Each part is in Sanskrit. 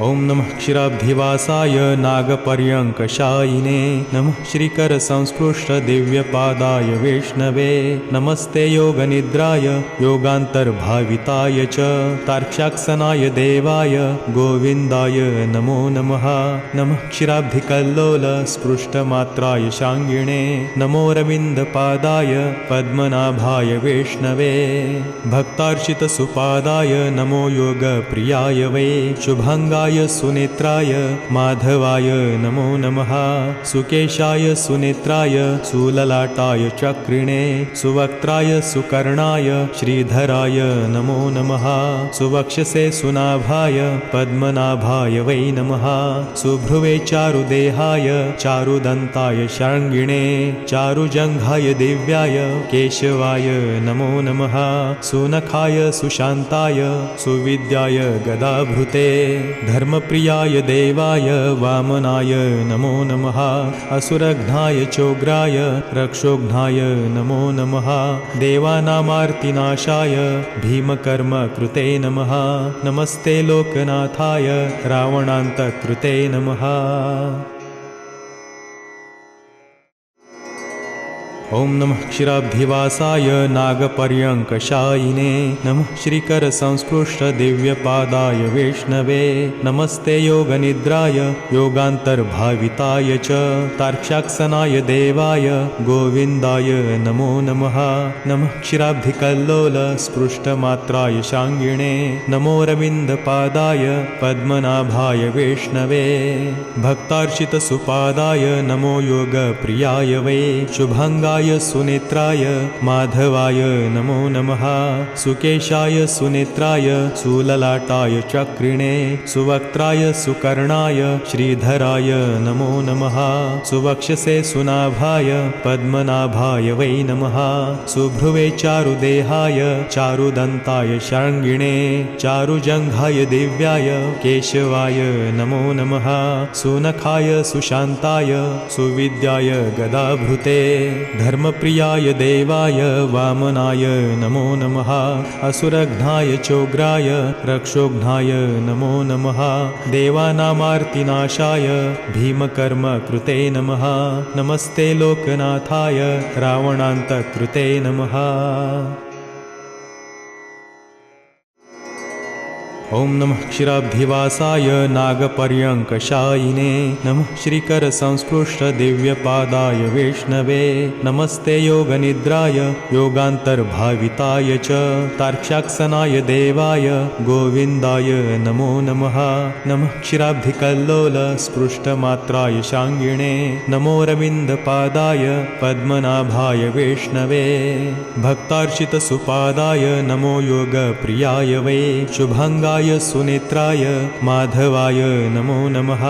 ॐ नमः क्षीराब्धिवासाय नागपर्यङ्कशायिने नमः श्रीकरसंस्पृष्टदिव्यपादाय वैष्णवे नमस्ते योगनिद्राय योगान्तर्भाविताय च तार्क्ष्याक्सनाय देवाय गोविन्दाय नमो नमः नमः क्षीराब्धिकल्लोल स्पृष्टमात्राय शाङ्गिणे नमो रविन्दपादाय पद्मनाभाय वैष्णवे भक्तार्चितसुपादाय नमो योगप्रियाय वै शुभङ्गाय सुनेत्राय माधवाय नमो नमः। सुकेशाय सुनेत्राय सुललाटाय चक्रिणे। सुवक्त्राय सुकर्णाय श्रीधराय नमो नमः। सुवक्षसे सुनाभाय पद्मनाभाय वै नमः। सुभ्रुवे चारुदेहाय चारुदन्ताय शाङ्गिणे। चारुजङ्घाय दिव्याय केशवाय नमो नमः। सुनखाय सुशान्ताय सुविद्याय गदाभृते धर्मप्रियाय देवाय वामनाय नमो नमः असुरघ्नाय चोग्राय रक्षोघ्नाय नमो नमः देवानामार्तिनाशाय भीमकर्मकृते नमः नमस्ते लोकनाथाय रावणान्तकृते नमः ॐ नमः क्षीराब्धिवासाय नागपर्यङ्कशायिने नमः श्रीकरसंस्पृष्टदिव्यपादाय वैष्णवे नमस्ते योगनिद्राय योगान्तर्भाविताय च तार्क्ष्याक्सनाय देवाय गोविन्दाय नमो नमः नमः क्षीराब्धिकल्लोल स्पृष्टमात्राय शाङ्गिणे नमो रविन्दपादाय पद्मनाभाय वैष्णवे भक्तार्चितसुपादाय नमो योगप्रियाय वै शुभङ्गाय सुनेत्राय माधवाय नमो नमः। सुकेशाय सुनेत्राय सुललाटाय चक्रिणे सुवक्त्राय सुकर्णाय श्रीधराय नमो नमः। सुवक्षसे सुनाभाय पद्मनाभाय वै नमः। सुभ्रुवे चारुदेहाय चारुदन्ताय शाङ्गिणे चारुजङ्घाय दिव्याय केशवाय नमो नमः। सुनखाय सुशान्ताय सुविद्याय गदाभृते धर्मप्रियाय देवाय वामनाय नमो नमः असुरघ्नाय चोग्राय रक्षोघ्नाय नमो नमः देवानामार्तिनाशाय भीमकर्मकृते नमः नमस्ते लोकनाथाय रावणान्तकृते नमः ॐ नमः क्षीराब्धिवासाय नागपर्यङ्कशायिने नमः श्रीकरसंस्पृष्टदिव्यपादाय वैष्णवे नमस्ते योगनिद्राय योगान्तर्भाविताय च तार्क्ष्याक्सनाय देवाय गोविन्दाय नमो नमः नमः क्षीराब्धिकल्लोल स्पृष्टमात्राय शाङ्गिणे नमो रविन्दपादाय पद्मनाभाय वैष्णवे भक्तार्चितसुपादाय नमो योगप्रियाय वै शुभङ्गाय सुनेत्राय माधवाय नमो नमः।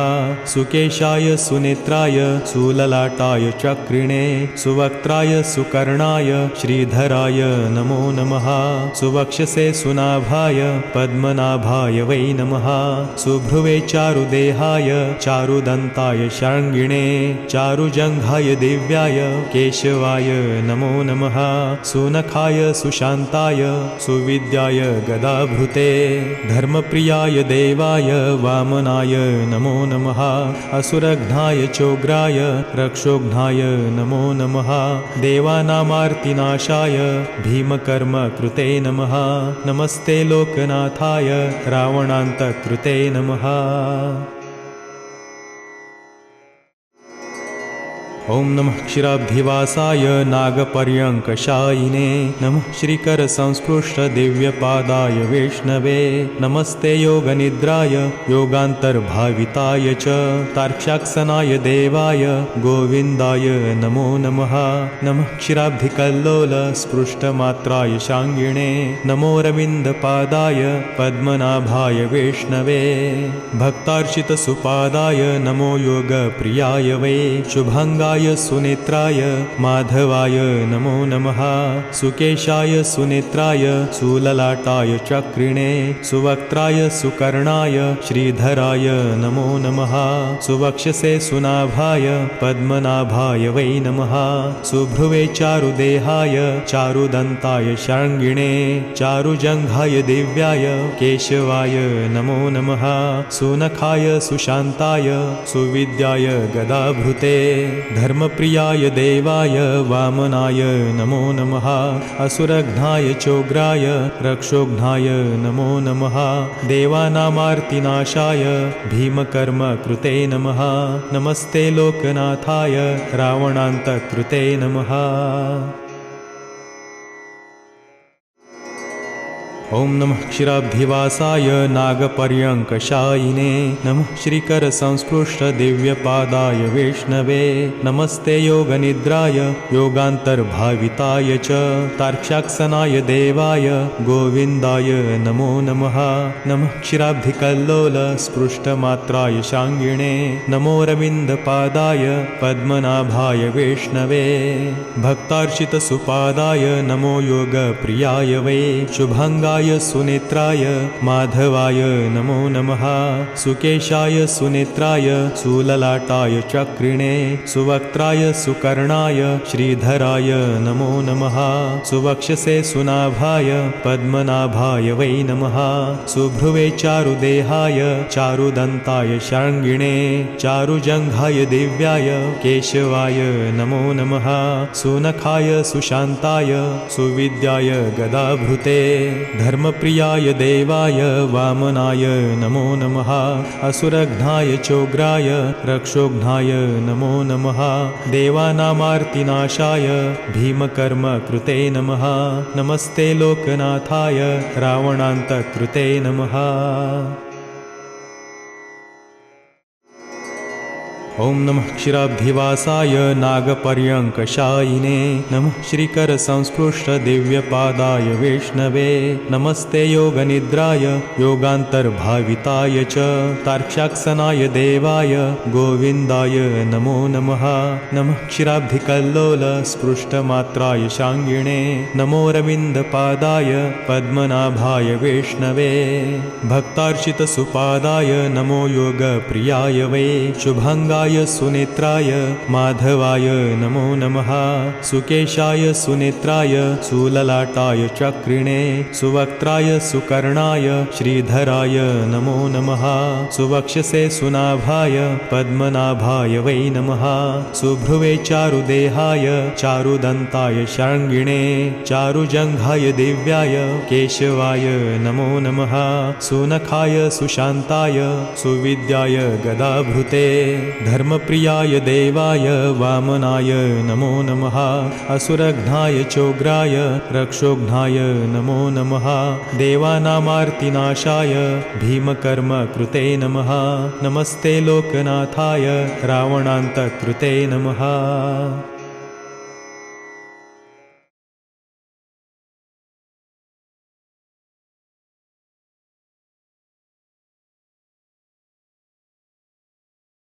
सुकेशाय सुनेत्राय सुललाटाय चक्रिणे सुवक्त्राय सुकर्णाय श्रीधराय नमो नमः। सुवक्षसे सुनाभाय पद्मनाभाय वै नमः। सुभ्रुवे चारुदेहाय चारुदन्ताय शाङ्गिणे चारुजङ्घाय दिव्याय केशवाय नमो नमः। सुनखाय सुशान्ताय सुविद्याय गदाभृते धर्मप्रियाय देवाय वामनाय नमो नमः असुरघ्नाय चोग्राय रक्षोघ्नाय नमो नमः देवानामार्तिनाशाय भीमकर्मकृते नमः नमस्ते लोकनाथाय रावणान्तकृते नमः ॐ नमः क्षीराब्धिवासाय नागपर्यङ्कशायिने नमः श्रीकरसंस्पृष्टदिव्यपादाय वैष्णवे नमस्ते योगनिद्राय योगान्तर्भाविताय च तार्क्ष्याक्सनाय देवाय गोविन्दाय नमो नमः नमः क्षीराब्धिकल्लोल स्पृष्टमात्राय शाङ्गिणे नमो रविन्दपादाय पद्मनाभाय वैष्णवे भक्तार्चितसुपादाय नमो योगप्रियाय वै शुभङ्गाय शुभांगाय सुनेत्राय माधवाय नमो नमः। सुकेशाय सुनेत्राय सुललाटाय चक्रिणे। सुवक्त्राय सुकर्णाय श्रीधराय नमो नमः। सुवक्षसे सुनाभाय पद्मनाभाय वै नमः। सुभ्रुवे चारुदेहाय चारुदन्ताय शाङ्गिणे। चारुजङ्घाय दिव्याय केशवाय नमो नमः। सुनखाय सुशान्ताय सुविद्याय गदाभृते धर्मप्रियाय देवाय वामनाय नमो नमः असुरघ्नाय चोग्राय रक्षोघ्नाय नमो नमः देवानामार्तिनाशाय भीमकर्म कृते नमः नमस्ते लोकनाथाय रावणान्तकृते नमः ॐ नमः क्षीराब्धिवासाय नागपर्यङ्कशायिने नमः श्रीकरसंस्पृष्टदिव्यपादाय वैष्णवे नमस्ते योगनिद्राय योगान्तर्भाविताय च तार्क्ष्याक्सनाय देवाय गोविन्दाय नमो नमः नमः क्षीराब्धिकल्लोल स्पृष्टमात्राय शाङ्गिणे नमो रविन्दपादाय पद्मनाभाय वैष्णवे भक्तार्चितसुपादाय नमो योगप्रियाय वै शुभङ्गाय सुनेत्राय माधवाय नमो नमः। सुकेशाय सुनेत्राय सुललाटाय चक्रिणे। सुवक्त्राय सुकर्णाय श्रीधराय नमो नमः। सुवक्षसे सुनाभाय पद्मनाभाय वै नमः। सुभ्रुवे चारुदेहाय चारुदन्ताय शाङ्गिणे। चारुजङ्घाय दिव्याय केशवाय नमो नमः। सुनखाय सुशान्ताय सुविद्याय गदाभृते धर्मप्रियाय देवाय वामनाय नमो नमः। असुरघ्नाय चोग्राय रक्षोघ्नाय नमो नमः। देवानामार्तिनाशाय भीमकर्म कृते नमः। नमस्ते लोकनाथाय रावणान्तकृते नमः ॐ नमः क्षीराब्धिवासाय नागपर्यङ्कशायिने नमः श्रीकरसंस्पृष्टदिव्यपादाय वैष्णवे नमस्ते योगनिद्राय योगान्तर्भाविताय च तार्क्ष्याक्सनाय देवाय गोविन्दाय नमो नमः नमः क्षीराब्धिकल्लोल स्पृष्टमात्राय शाङ्गिणे नमो रविन्दपादाय पद्मनाभाय वैष्णवे भक्तार्चितसुपादाय नमो योगप्रियाय वै शुभङ्गाय सुनेत्राय माधवाय नमो नमः। सुकेशाय सुनेत्राय सुललाटाय चक्रिणे सुवक्त्राय सुकर्णाय श्रीधराय नमो नमः। सुवक्षसे सुनाभाय पद्मनाभाय वै नमः। सुभ्रुवे चारुदेहाय चारुदन्ताय शाङ्गिणे चारुजङ्घाय दिव्याय केशवाय नमो नमः। सुनखाय सुशान्ताय सुविद्याय गदाभृते धर्मप्रियाय देवाय वामनाय नमो नमः असुरघ्नाय चोग्राय रक्षोघ्नाय नमो नमः देवानामार्तिनाशाय भीमकर्म कृते नमः नमस्ते लोकनाथाय रावणान्तकृते नमः